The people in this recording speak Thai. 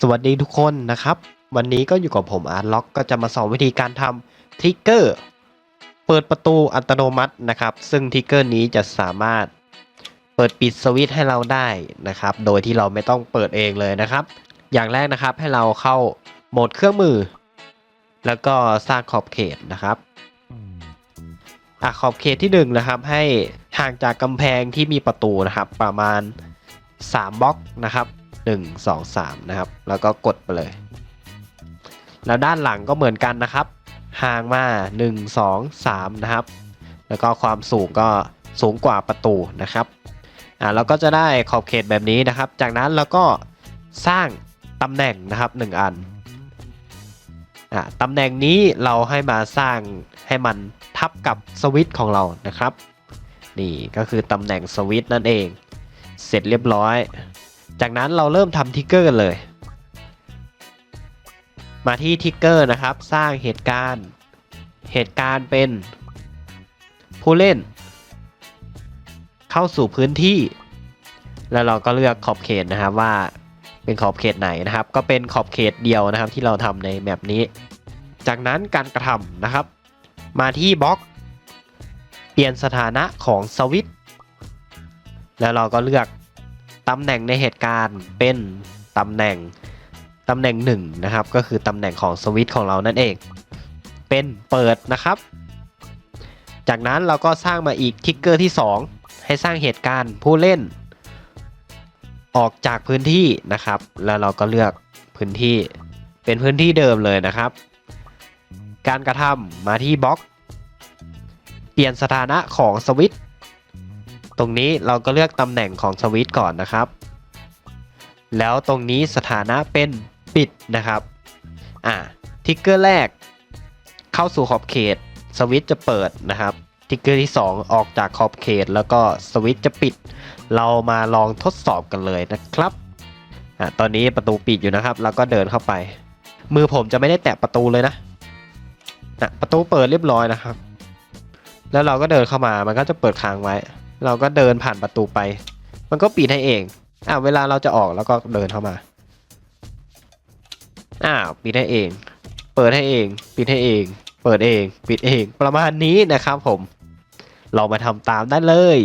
สวัสดีทุกคนนะครับ วันนี้ก็อยู่กับผมอาร์ตล็อกก็จะมาสอนวิธีการทำทริกเกอร์เปิดประตูอัตโนมัตินะครับ ซึ่งทริกเกอร์นี้จะสามารถเปิดปิดสวิตช์ให้เราได้นะครับ โดยที่เราไม่ต้องเปิดเองเลยนะครับ อย่างแรกนะครับให้เราเข้าโหมดเครื่องมือ แล้วก็สร้างขอบเขตนะครับอะขอบเขตที่หนึ่งนะครับ ให้ห่างจากกำแพงที่มีประตูนะครับ ประมาณ 3บล็อกนะครับ 1 2 3 นะครับ แล้วก็กดไปเลย แล้วด้านหลังก็เหมือนกันนะครับห่างมา 1 2 3 นะครับ แล้วก็ความสูงก็สูงกว่าประตูนะครับอ่าเราก็จะได้ขอบเขตแบบนี้นะครับ จากนั้นเราก็สร้างตำแหน่งนะครับ 1 อันอ่าตำแหน่งนี้เราให้มาสร้างให้มันทับกับสวิตช์ของเรานะครับ นี่ก็คือตำแหน่งสวิตช์นั่นเอง เสร็จเรียบร้อย จากนั้นเราเริ่มทำทิกเกอร์กันเลย มาที่ทิกเกอร์นะครับ สร้างเหตุการณ์ เหตุการณ์เป็น ผู้เล่น เข้าสู่พื้นที่ แล้วเราก็เลือกขอบเขตนะครับว่าเป็นขอบเขตไหนนะครับ ก็เป็นขอบเขตเดียวนะครับที่เราทำในแมปนี้ จากนั้นการกระทำนะครับ มาที่บล็อก เปลี่ยนสถานะของสวิตแล้วเราก็เลือก ตำแหน่งในเหตุการณ์เป็นตำแหน่งตำแหน่งหนึ่งนะครับก็คือตำแหน่งของสวิตช์ของเรานั่นเอง เป็นเปิดนะครับ จากนั้นเราก็สร้างมาอีกทิกเกอร์ที่ 2 ให้สร้างเหตุการณ์ผู้เล่น ออกจากพื้นที่นะครับ แล้วเราก็เลือกพื้นที่เป็นพื้นที่เดิมเลยนะครับ การกระทำมาที่บล็อก เปลี่ยนสถานะของสวิตช์ ตรงนี้เราก็เลือกตำแหน่งของสวิตช์ก่อนนะครับ แล้วตรงนี้สถานะเป็นปิดนะครับ อ่าทิกเกอร์แรก เข้าสู่ขอบเขต สวิตช์จะเปิดนะครับทิกเกอร์ที่ 2 ออกจากขอบเขต แล้วก็สวิตช์จะปิด เรามาลองทดสอบกันเลยนะครับอ่าตอนนี้ประตูปิดอยู่นะครับ แล้วก็เดินเข้าไป มือผมจะไม่ได้แตะประตูเลยนะนะประตูเปิดเรียบร้อยนะครับ แล้วเราก็เดินเข้ามามันก็จะเปิดค้างไว้ เราก็เดินผ่านประตูไป มันก็ปิดให้เอง อ่าเวลาเราจะออกแล้วก็เดินเข้ามา อ้าวปิดให้เอง เปิดให้เอง ปิดให้เอง เปิดเอง ปิดเอง ประมาณนี้นะครับผม เรามาทำตามได้เลย